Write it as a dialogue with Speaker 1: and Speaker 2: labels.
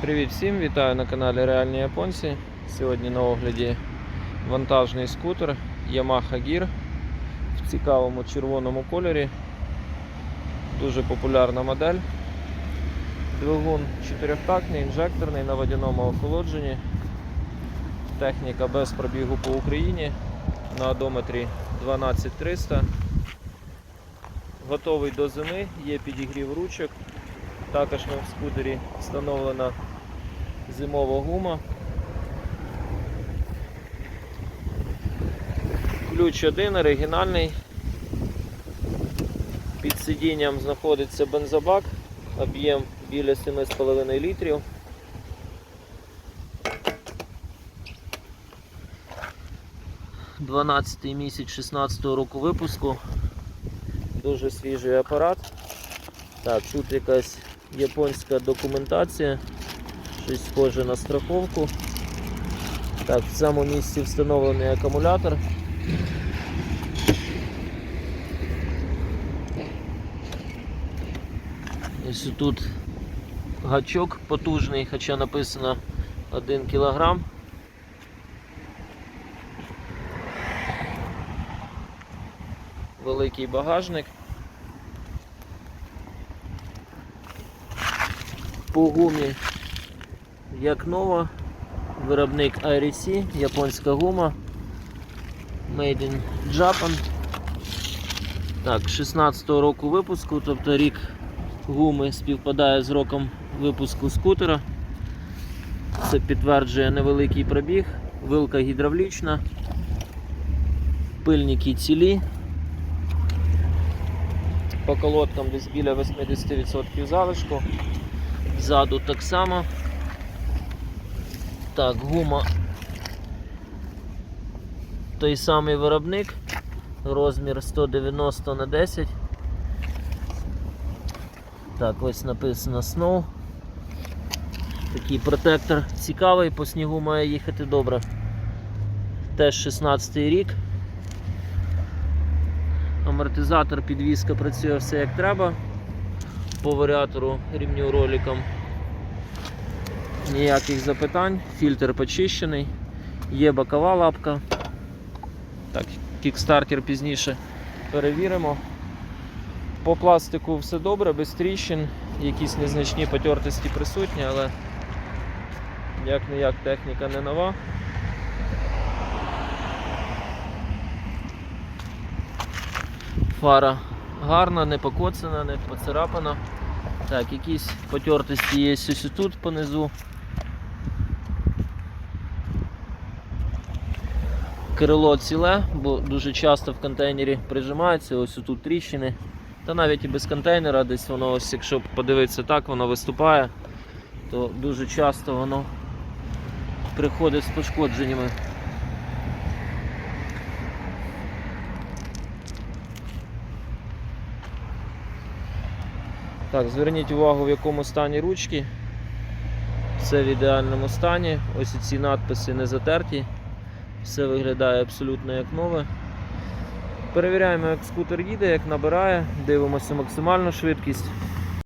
Speaker 1: Привіт всім, вітаю на каналі Реальні Японці. Сьогодні на огляді вантажний скутер Yamaha Gear в цікавому червоному кольорі. Дуже популярна модель. Двигун чотирьохтактний, інжекторний на водяному охолодженні. Техніка без пробігу по Україні на одометрі 12300. Готовий до зими, є підігрів ручок. Також на скутері встановлена зимова гума. Ключ один оригінальний. Під сидінням знаходиться бензобак, об'єм біля 7,5 літрів. Дванадцятий місяць 16-го року випуску. Дуже свіжий апарат. Так, тут якась японська документація, щось схоже на страховку. Так, в цьому місці встановлений акумулятор. Ось тут гачок потужний, хоча написано 1 кг. Великий багажник. По гумі як нова, виробник IRC, японська гума. Made in Japan. Так, 16-го року випуску, тобто рік гуми співпадає з роком випуску скутера. Це підтверджує невеликий пробіг, вилка гідравлічна, пильники цілі. По колодкам десь біля 80% залишку. Ззаду так само. Так, гума. Той самий виробник. Розмір 190 на 10. Так, ось написано Snow. Такий протектор цікавий, по снігу має їхати добре. Теж 16 рік. Амортизатор, підвізка працює все як треба. По варіатору рівню роликом ніяких запитань, фільтр почищений, є бокова лапка. Так, кікстартер пізніше перевіримо. По пластику все добре, без тріщин, якісь незначні потертості присутні, але як не як техніка не нова. Фара гарна, не покоцана, не поцарапана. Так, якісь потертості є ось тут понизу. Крило ціле, бо дуже часто в контейнері прижимається, ось тут тріщини. Та навіть і без контейнера, десь воно ось, якщо подивитися так, воно виступає, то дуже часто воно приходить з пошкодженнями. Так, зверніть увагу, в якому стані ручки. Все в ідеальному стані. Ось ці надписи не затерті. Все виглядає абсолютно як нове. Перевіряємо, як скутер їде, як набирає, дивимося максимальну швидкість.